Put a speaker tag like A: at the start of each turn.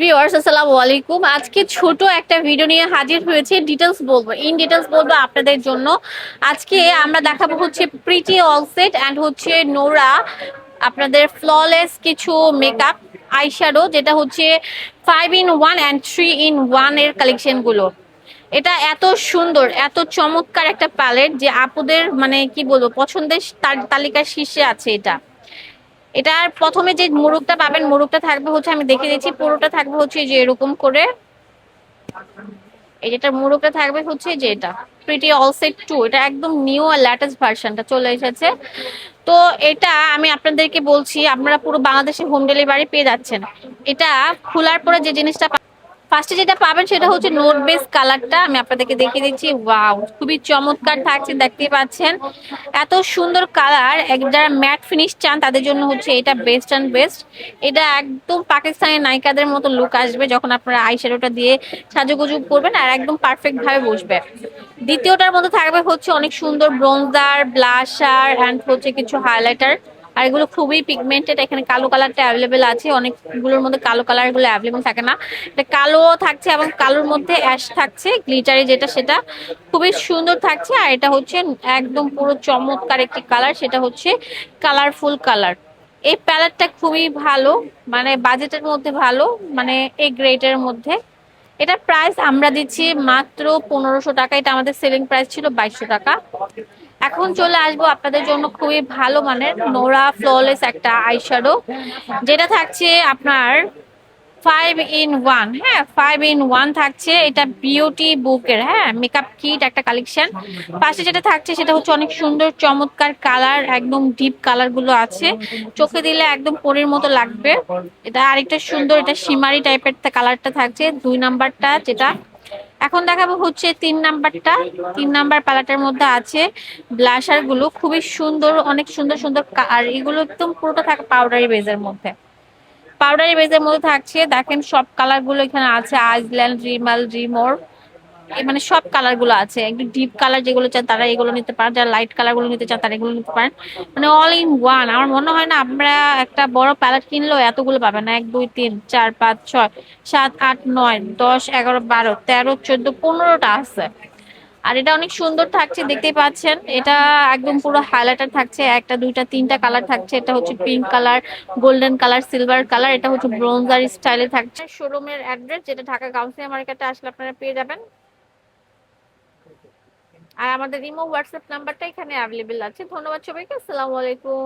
A: viewers আসসালামু আলাইকুম আজকে ছোট একটা ভিডিও নিয়ে হাজির হয়েছে ডিটেলস বলবো ইন ডিটেলস বলবো আপনাদের জন্য আজকে আমরা দেখাবো হচ্ছে প্রিটি অল সেট অ্যান্ড হচ্ছে নোরা আপনাদের ফ্ললেস কিছু মেকআপ আইশ্যাডো যেটা হচ্ছে five in one and three in one এর কালেকশনগুলো এটা এত সুন্দর এত চমৎকার একটা প্যালেট যে আপুদের মানে কি বলবো পছন্দের তালিকার শীর্ষে আছে এটা এটার প্রথমে যে মোরগটা পাবেন মোরগটা থাকবে হচ্ছে আমি দেখে দিচ্ছি পুরোটা থাকবে হচ্ছে যে এরকম করে এই যেটা মোরগটা থাকবে হচ্ছে যে এটা প্রিটি অল সেট টু এটা একদম নিউ আর ল্যাটেস্ট ভার্সনটা চলে এসেছে তো এটা আমি আপনাদেরকে বলছি আপনারা পুরো বাংলাদেশে হোম ডেলিভারি পেয়ে যাচ্ছেন এটা খোলার পরে যে জিনিসটা ফার্স্টে যেটা পাবেন সেটা হচ্ছে নোট বেস কালারটা আমি আপনাদেরকে দেখিয়ে দিচ্ছি ওয়াও খুবই চমৎকার থাকছে দেখতেই পাচ্ছেন এত সুন্দর কালার যারা ম্যাট ফিনিশ চান তাদের জন্য হচ্ছে এটা বেস্ট অ্যান্ড বেস্ট এটা একদম পাকিস্তানের নায়িকাদের মতো লুক আসবে যখন আপনারা আইশ্যাডোটা দিয়ে সাজুগুজু করবেন আর একদম পারফেক্টভাবে বসবে দ্বিতীয়টার মধ্যে থাকবে হচ্ছে অনেক সুন্দর ব্রোঞ্জার ব্লাশার অ্যান্ড হচ্ছে কিছু হাইলাইটার আর এগুলো খুবই পিগমেন্টেড এখানে কালো কালারটা অ্যাভেলেবেল আছে অনেকগুলোর মধ্যে কালো কালারগুলো অ্যাভেলেবেল থাকে না এটা কালো থাকছে এবং কালোর মধ্যে অ্যাশ থাকছে গ্লিটারি যেটা সেটা খুবই সুন্দর থাকছে আর এটা হচ্ছে একদম পুরো চমৎকার একটি কালার সেটা হচ্ছে কালারফুল কালার এই প্যালেটটা খুবই ভালো মানে বাজেটের মধ্যে ভালো মানে এই গ্রেটের মধ্যে এটা প্রাইস আমরা দিচ্ছি মাত্র পনেরোশো টাকা এটা আমাদের সেলিং প্রাইস ছিল বাইশশো টাকা এখন চলে আসবো আপনাদের জন্য খুবই ভালো মানের নোরা ফ্ললেস একটা আইশ্যাডো যেটা থাকছে আপনার ফাইভ ইন ওয়ান হ্যাঁ ফাইভ ইন ওয়ান থাকছে এটা বিউটি বুকের হ্যাঁ মেকআপ কিট একটা কালেকশন পাশে যেটা থাকছে সেটা হচ্ছে অনেক সুন্দর চমৎকার কালার একদম ডিপ কালারগুলো আছে চোখে দিলে একদম পরের মতো লাগবে এটা আরেকটা সুন্দর এটা সিমারি টাইপের কালারটা থাকছে দুই নাম্বারটা যেটা এখন দেখাবো হচ্ছে তিন নাম্বারটা তিন নাম্বার পালাটার মধ্যে আছে ব্লাশার গুলো খুবই সুন্দর অনেক সুন্দর সুন্দর আর এগুলো একদম পুরোটা থাকে পাউডারি বেজের মধ্যে পাউডারি বেজের মধ্যে থাকছে দেখেন সব কালার গুলো এখানে আছে আইসল্যান্ড রিমাল রিমোর মানে সব কালার গুলো আছে একটু ডিপ কালার যেগুলো চান তারা এগুলো নিতে পারেন যারা লাইট কালার গুলো নিতে চান তারা এগুলো নিতে পারেন মানে অল ইন ওয়ান আমার মনে হয় না আমরা একটা বড় প্যালেট কিনলেও এতগুলো পাবেন না এক দুই তিন চার পাঁচ ছয় সাত আট নয় দশ এগারো বারো তেরো চোদ্দ পনেরোটা আছে আর এটা অনেক সুন্দর থাকছে দেখতেই পাচ্ছেন এটা একদম পুরো হাইলাইটার থাকছে একটা দুইটা তিনটা কালার থাকছে এটা হচ্ছে pink colour golden colour silver colour এটা হচ্ছে ব্রোঞ্জার স্টাইলে থাকছে শোরুমের অ্যাড্রেস যেটা ঢাকা কাউন্সিলিং মার্কেটে আসলে আপনারা পেয়ে যাবেন আর আমাদের ইমো হোয়াটসঅ্যাপ নাম্বারটা এখানে অ্যাভেলেবেল আছে ধন্যবাদ সবাইকে আসসালামু আলাইকুম